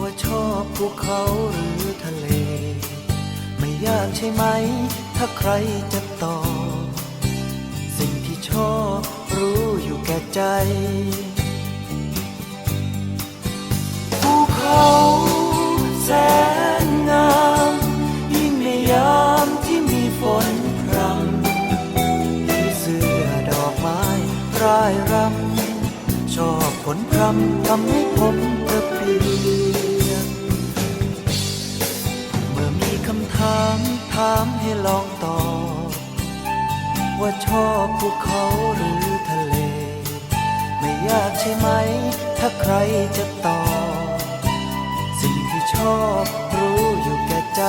ว่าชอบภูเขาหรือทะเล ไม่ยากใช่ไหม ถ้าใครจะตอบ สิ่งที่ชอบรู้อยู่แก่ใจภูเขาแสนงามยิ่งในยามที่มีฝนพรำผีเสื้อดอกไม้รายรำ ชอบฝนพรำทำให้ผมกระเปียกเมื่อมีคำถามถามให้ลองตอบว่าชอบภูเขาหรือทะเล ไม่ยากใช่ไหม ถ้าใครจะตอบ สิ่งที่ชอบรู้อยู่แก่ใจ